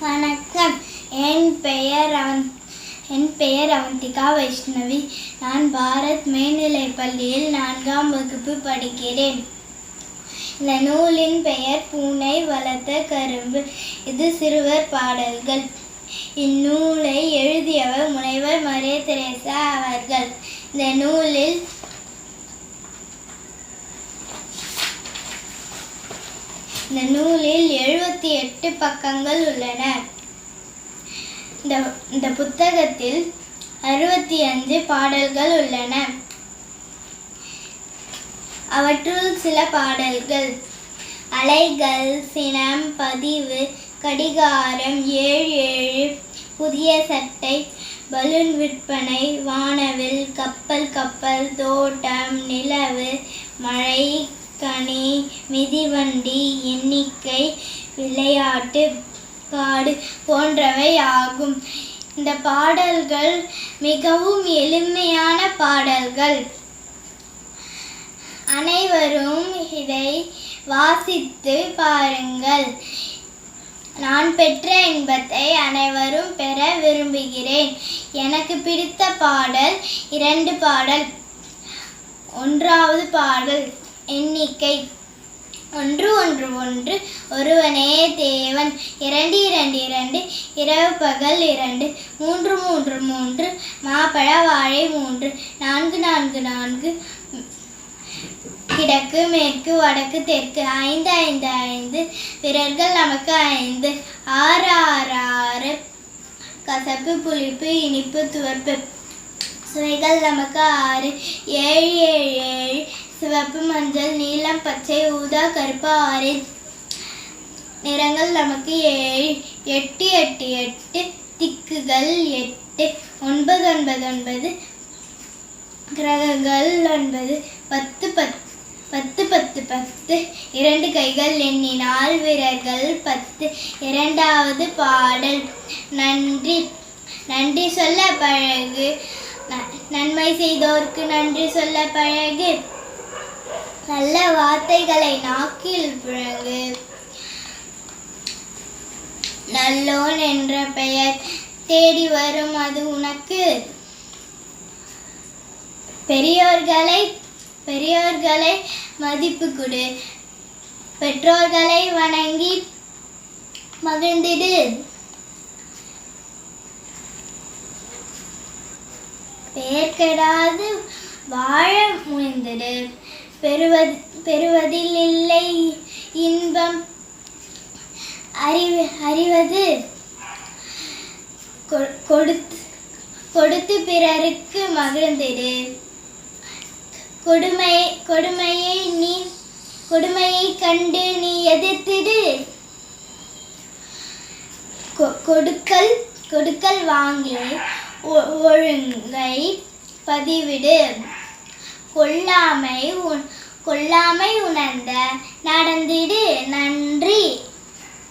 வணக்கம். என் பெயர் அவன் என் பெயர் அவந்திகா வைஷ்ணவி. நான் பாரத் மேல்நிலைப் பள்ளியில் நான்காம் வகுப்பு படிக்கிறேன். இந்த நூலின் பெயர் பூனை வளர்த்த கரும்பு. இது சிறுவர் பாடல்கள். இந்நூலை எழுதியவர் முனைவர் மரிய தெரேசா அவர்கள். இந்த நூலில் இந்த நூலில் எழுபத்தி எட்டு பக்கங்கள் உள்ளன. இந்த இந்த புத்தகத்தில் அறுபத்தி அஞ்சு பாடல்கள் உள்ளன. அவற்றுள் சில பாடல்கள் அலைகள் சினம் பதிவு கடிகாரம் ஏழு ஏழு புதிய சட்டை பலூன் விற்பனை வானவில் கப்பல் கப்பல் தோட்டம் நிலவு மழை கனி மிதிவண்டி எண்ணிக்கை விளையாட்டு காடு போன்றவை ஆகும். இந்த பாடல்கள் மிகவும் எளிமையான பாடல்கள். அனைவரும் இதை வாசித்து பாருங்கள். நான் பெற்ற இன்பத்தை அனைவரும் பெற விரும்புகிறேன். எனக்கு பிடித்த பாடல் இரண்டு பாடல். ஒன்றாவது பாடல். எண்ணிக்கை. ஒன்று ஒன்று ஒன்று ஒருவனே தேவன். இரண்டு இரண்டு இரண்டு இரவு பகல் இரண்டு மூன்று மூன்று மூன்று மாப்பழ வாழை மூன்று நான்கு நான்கு நான்கு கிழக்கு மேற்கு வடக்கு தெற்கு ஐந்து ஐந்து ஐந்து பிறர்கள் நமக்கு ஐந்து ஆறு ஆறு ஆறு கசப்பு புளிப்பு இனிப்பு துவர்ப்பு சுவைகள் நமக்கு ஆறு ஏழு ஏழு ஏழு சிவப்பு மஞ்சள் நீலம் பச்சை ஊதா கருப்பு ஆரஞ்சு நிறங்கள் நமக்கு ஏழு எட்டு எட்டு எட்டு திக்குகள் எட்டு ஒன்பது ஒன்பது ஒன்பது கிரகங்கள் ஒன்பது பத்து பத்து பத்து பத்து பத்து இரண்டு கைகள் எண்ணினால் விரர்கள் பத்து இரண்டாவது பாடல். நன்றி நன்றி சொல்ல பழகு நன்மை செய்தோர்க்கு நன்றி சொல்ல பழகு. நல்ல வார்த்தைகளை நாக்கில் பிறகு நல்லோன் என்ற பெயர் தேடி வரும் அது உனக்கு. பெரியோர்களை பெரியோர்களை மதிப்பு கொடு பெற்றோர்களை வணங்கி மகிழ்ந்திடு. பெயர் கெடாது வாழ முயந்திடு பெறுவது பெறுவதில் இல்லை. இன்பம் அறிவு அறிவது கொ- கொடுத்து கொடுத்து பிறருக்கு மகிழ்ந்திடு. கொடுமை கொடுமையை நீ கொடுமையை கண்டு நீ எதிர்த்திடு. கொ- கொடுக்கல் கொடுக்கல் வாங்கி ஒ- ஒழுங்கை பதிவிடு. கொல்லாமை உன் கொல்லாமை உணர்ந்த நடந்திடு நன்றி.